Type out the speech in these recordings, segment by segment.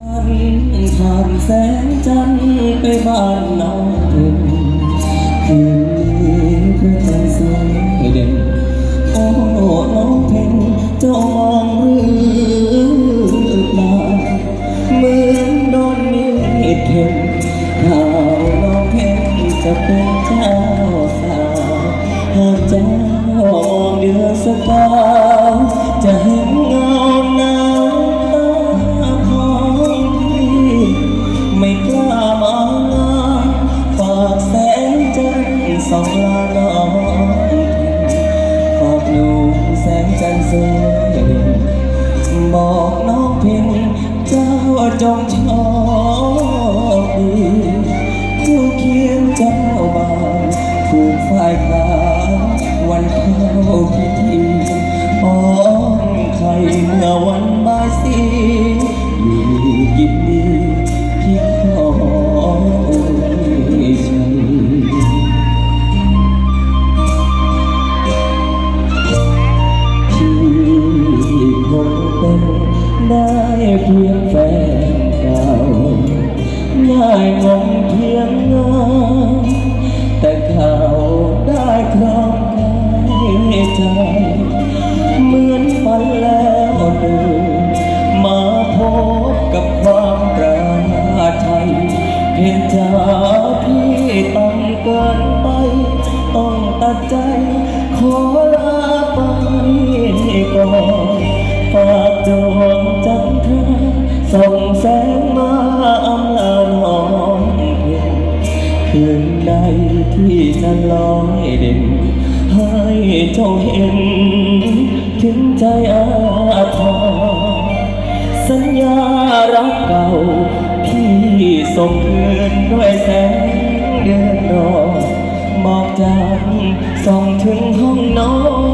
ผ่านแสงจันทร์ไปบ้านน้องทุ่งคืนนี้พระจันทร์สวยเด่นโอ้หน้องเพ็ญเจ้ามองหรือเปล่าเหมือนโดนมีดเข็มข่าวน้องเพ็ญจะเป็นเจ้าสาวหากเจ้ามองเดือนสกาว เพียงแฟนเก่าง่ายงงเพียงงาแต่เขาได้ครองกายใจเหมือนฝันแล้วเดินมาพบกับความปราชัยเหตุจากพี่ต้องเกินไป ต้องตัดใจ ขอลาไปก่อนฝากดวงจันทรา ส่องแสงมาอำลาน้องเพียงคืนใดที่จะลอยเด่น ให้เจ้าเห็น ถึงใจอาทรสัญญารักเก่าที่ส่งคืนด้วยแสงเดือนรอมอกจันทร์ส่องถึงห้องนอน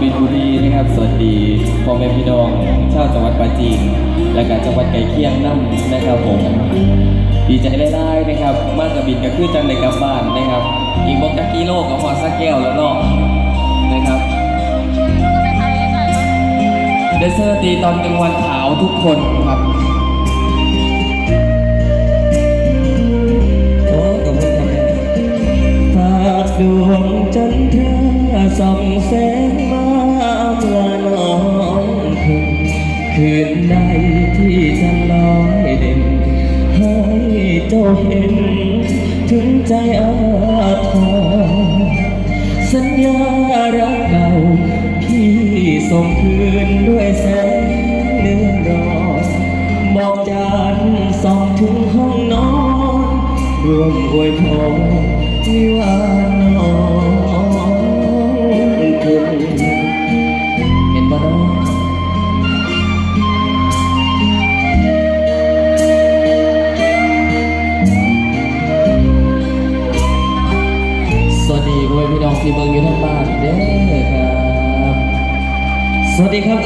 บินบุรีนะครับ สวัสดีพ่อแม่พี่น้องชาวจังหวัดปราจีน และก็จังหวัดไก่เคียงน้ำนะครับผม ดีใจไล่ๆนะครับ มากกบินก็คือจังในกลับบ้านนะครับ อีกบอกจักกิโลกับพอสักแก้วแล้วเนาะนะครับเดซเซอร์ตีตอนกลางวันขาวทุกคนครับโอ้ขอบคุณครับแม่ฝากดวงจันทราส่องแสงมา คืนใดที่จะลอยเด่น ให้เจ้าเห็น ถึงใจอาทรสัญญารักเก่าพี่ส่งคืนด้วยแสงเนื้อรอบอกจานส่องถึงห้องนอน รวมอวยพรวิวา ที่เบิ่งอยู่ทางบ้านเด้อครับ สวัสดีครับ